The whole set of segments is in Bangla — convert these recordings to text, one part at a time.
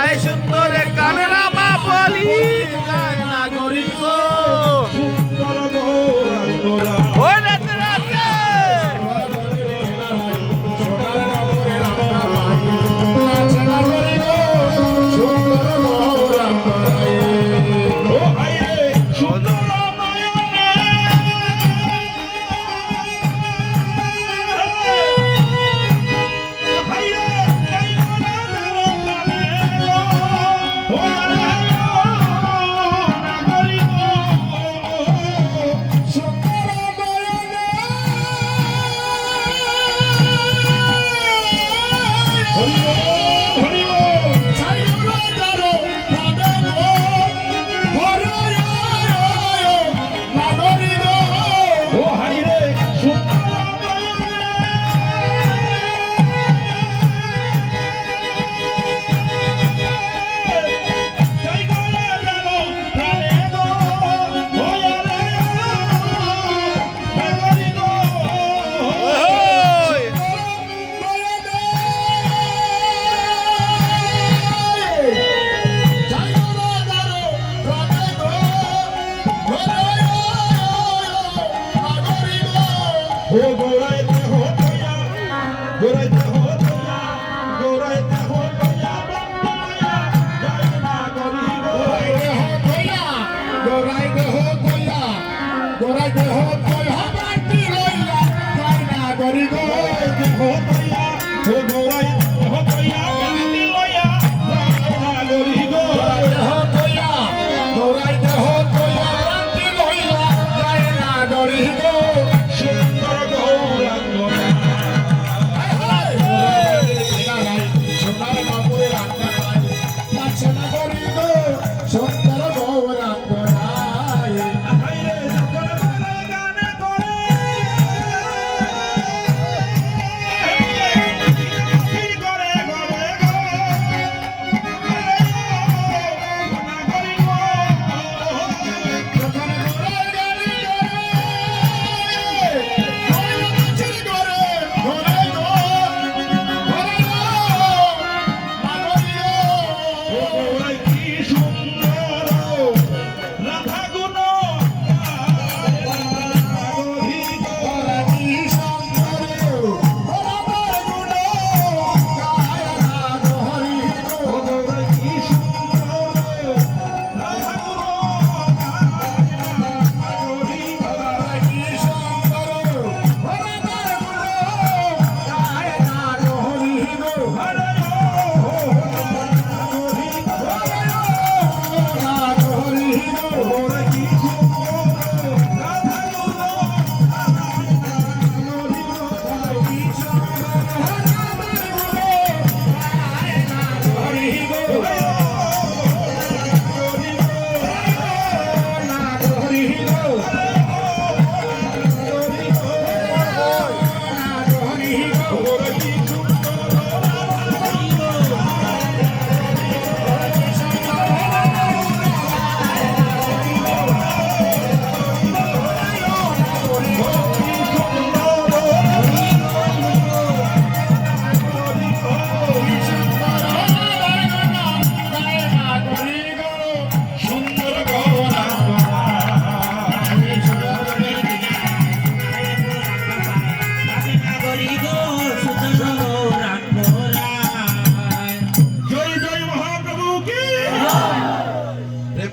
গৌরায় সুন্দর কানরা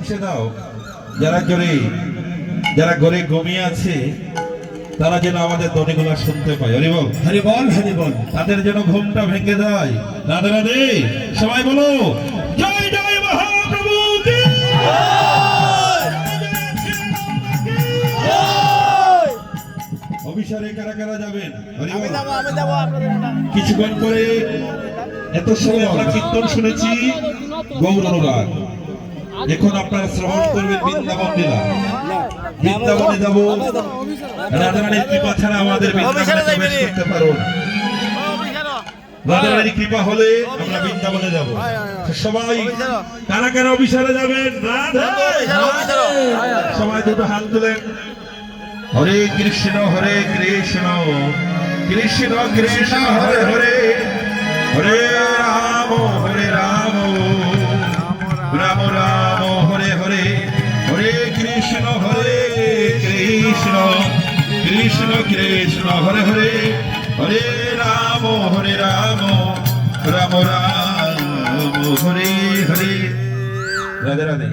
সে দাও যারা জোরে যারা ঘরে ঘুমিয়ে আছে তারা যেন আমাদের ধ্বনিগুলো শুনতে পায়। হরি বল। হরি বল হরি বল। তাদের যেন ঘুমটা ভেঙে দেয়। রাধে রাধে সবাই বলো জয় জয় মহাপ্রভু অভিসারে কারা কারা যাবেন? কিছুক্ষণ পরে এত সময় আমরা কীর্তন শুনেছি গৌর অনুরাগ। এখন আপনারা শ্রবণ করবেন বৃন্দাবন লীলা। বৃন্দাবনে যাব। রাধারানীর কৃপা ছাড়া আমাদের বৃন্দাবনে প্রবেশ করতে পারো না। রাধারানীর কৃপা হলে আমরা বৃন্দাবনে যাব। সবাই কারা কারা অভিসারে যাবেন? সবাই দুটো হাত তুলেন। হরে কৃষ্ণ হরে কৃষ্ণ। কৃষ্ণ কৃষ্ণ হরে হরে। হরে রাম হরে রাম। কৃষ্ণ কৃষ্ণ, হরে হরে হরে রাম হরে রাম রাম রাম, হরে হরে। রাধে রাধে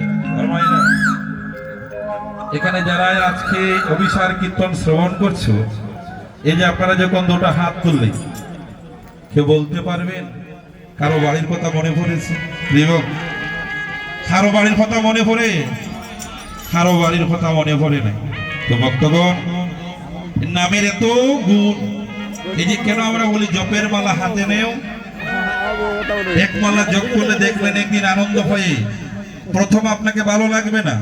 এখানে যারা আজকে অভিসার কীর্তন শ্রবণ করছ, এই যে আপনারা যখন দুটো হাত তুললে কেউ বলতে পারবেন? কারও বাড়ির কথা মনে পড়েছে? এবং কারও বাড়ির কথা মনে পড়ে? কারও বাড়ির কথা মনে পড়ে না তো ভক্তগণ নামের এত গুণ। এই যে কেন আমরা বলি জপের মালা হাতে নেও? এক মালা জপ করলে দেখবেন একদিন আনন্দ হয়ে। প্রথম আপনাকে ভালো লাগবে না।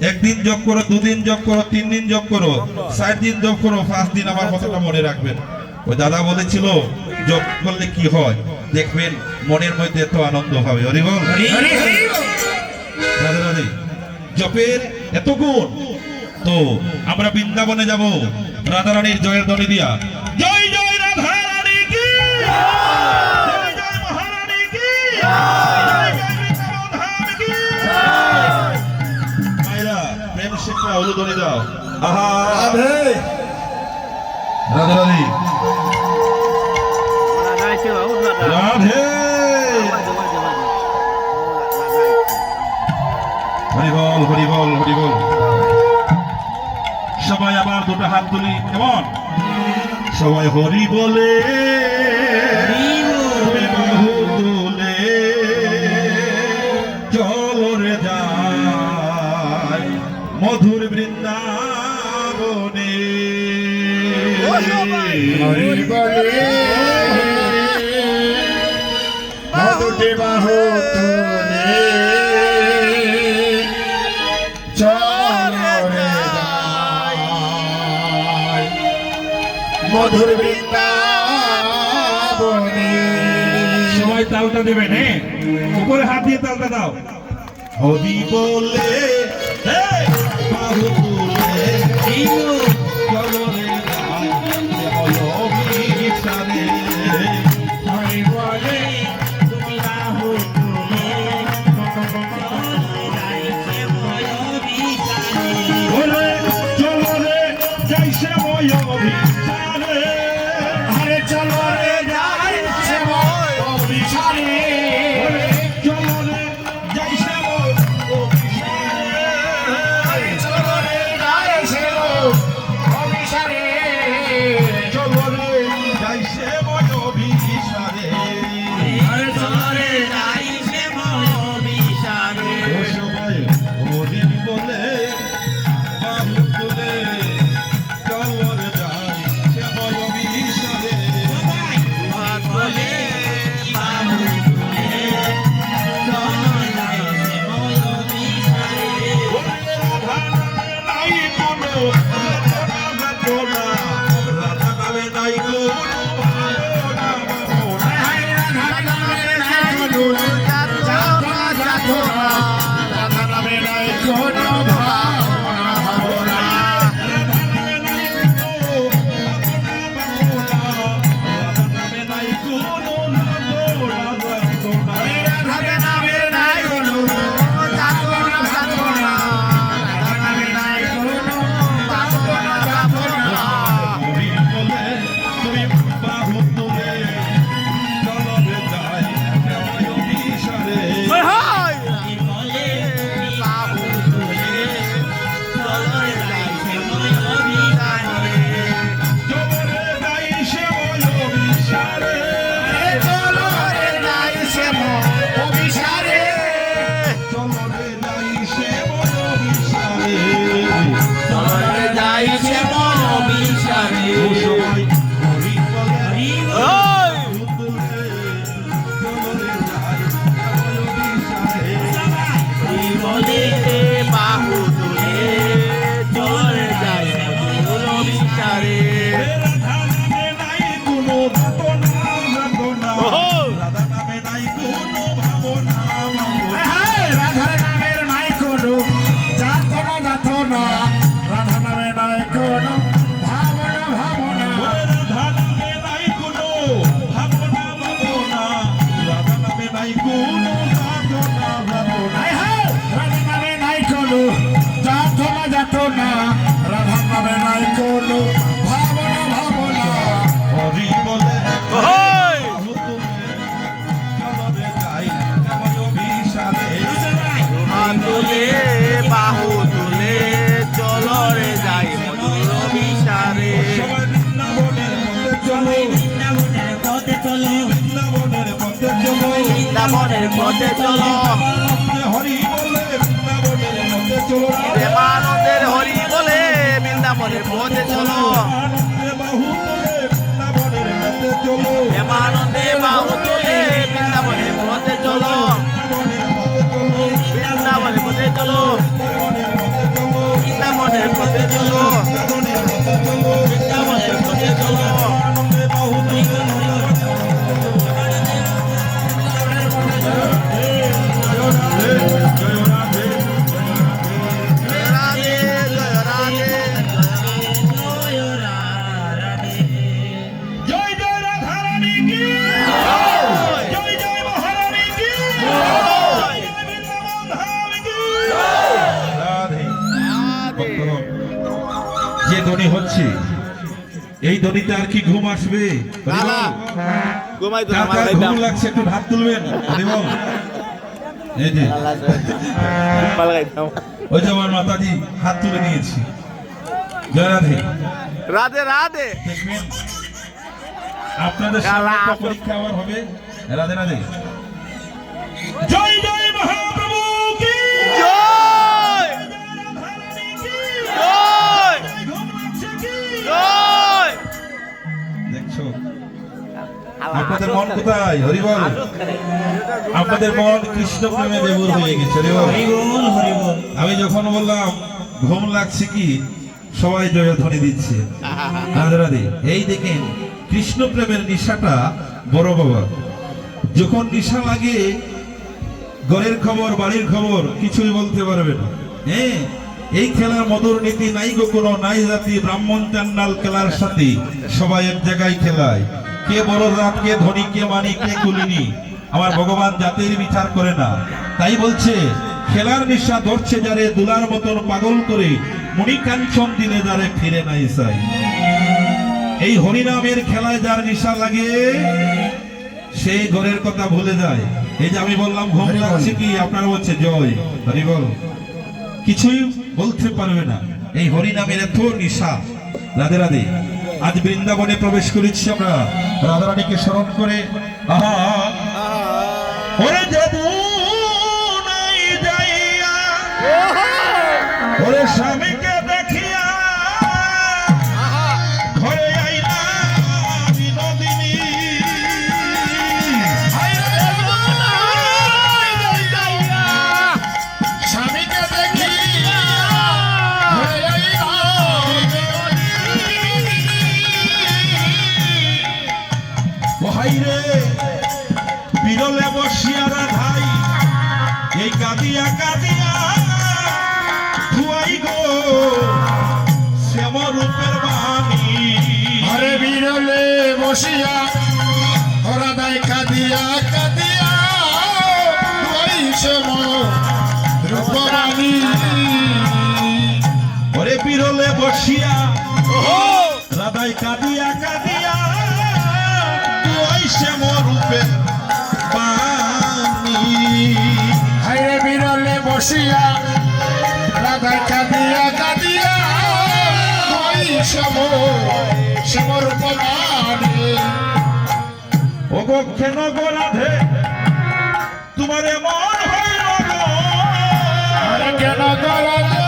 একদিন জপ করো দুদিন জপ করো তিন দিন জপ করো চার দিন জপ করো পাঁচ দিন আমার কথাটা মনে রাখবেন। ওই দাদা বলেছিল জপ করলে কি হয়? দেখবেন মনের মধ্যে এত আনন্দ হবে। হরিবল রাধে রাধে। জপের এত গুণ। তো আমরা বৃন্দাবনে যাব। রাধা রানীর জয়ের ধ্বনি দিয়া। জয় জয় রাধা রানী কি? জয় জয় মহারানী কি? জয় জয় বৃন্দাবন ধাম কি? মায়েরা প্রেম শিক্ষা দাও। আহা। রাধে। রাধা। রানী রাধে হরি বল হরি বল হরি বল। সবাই আবার দুটো হাত তুলি কেমন? সবাই হরি বলে মধুর বৃন্দাবনে। হরি বলে। মধুটি বাহু তুলে। চল মধুর বৃন্দাবনে। সবাই তালটা দেবেন হ্যাঁ? উপরে হাত দিয়ে তালটা দাও। হবি বলে বাহু তুলে সাধনা রাধা নামে নাই কোনো ভাবনা ভাবনা। হরি বলে আন্দোলে বাহু তুলে চলরে যাই মধুর বিসারে বৃন্দাবনের পথে চলো। বৃন্দাবনের পথে চলো। ধ্বনিতে আর কি ঘুম আসবে? ঘুম লাগছে একটু হাত তুলবেন। ওই যে আমার মাতাজি হাত তুলে নিয়েছি। জয় রাধে। রাধে রাধে। আপনাদের পরীক্ষা আবার হবে। রাধে রাধে। জয় আপনাদের মন কোথায়? হরিবল আপনাদের মন কৃষ্ণ প্রেমে দেবুর হয়ে গেছে আমি যখন বললাম ঘুম লাগছে কি? সবাই জয় জয়ধ্বনি দিচ্ছে। রাধে রাধে। এই দেখেন কৃষ্ণ প্রেমের নিশাটা বড় বাবা। যখন নিশা লাগে ঘরের খবর বাড়ির খবর কিছুই বলতে পারবে না। হ্যাঁ এই খেলার মধুর নীতি নাই গো কোনো নাই জাতি ব্রাহ্মণ চান্ডাল খেলার সাথে। সবাই এক জায়গায় খেলায়। কে বড় জাত কে ধনী কে মানি কে কুলিনি আমার ভগবান জাতির বিচার করে না। তাই বলছে খেলার নিশা ধরছে যারে দুলার মতন পাগল করে মণিকাঞ্চন দিনে যারে ফিরে নাই চাই এই হরিনামের খেলায় যার নিশা লাগে সেই ঘরের কথা ভুলে যায়। এই যে আমি বললাম ঘুম লাগছে কি? আপনারা বলছে জয়। হরি বল। কিছুই বলতে পারবে না। এই হরি নামের এত নিশা। রাধে রাধে। আজ বৃন্দাবনে প্রবেশ করেছি আমরা। রাধারানীকে স্মরণ করে। আহা। ওরে যাইয়া। ওরে স্বামীকে ঘরে বিরলে বসিয়া ওরা দায় কাঁদিয়া কাঁদিয়া রূপরানী। ওরে বিরলে বসিয়া রাধাই কাঁদিয়া কাঁদিয়া ধুয়াই শ্যাম রূপের বাণী হাইরে বিরলে বসিয়া দুয়াইছে শ্যাম রূপরানী ও কেন গো রাধে তোমার মন হইল কেন গলাতে তোমার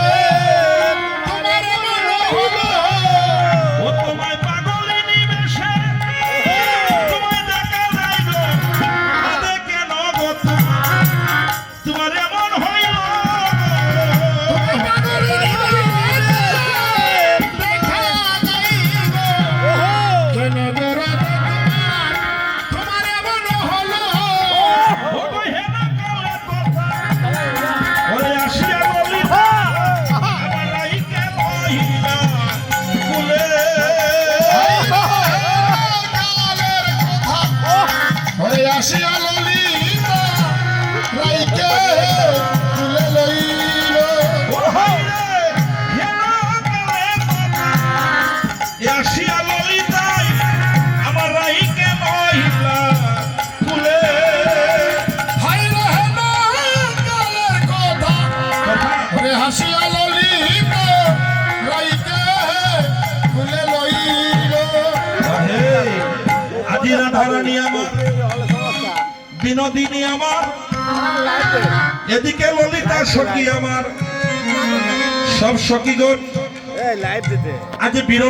বিনোদিনী আমার। এদিকে ললিতা সখী আমার। সব সখীগণ আজ বিরল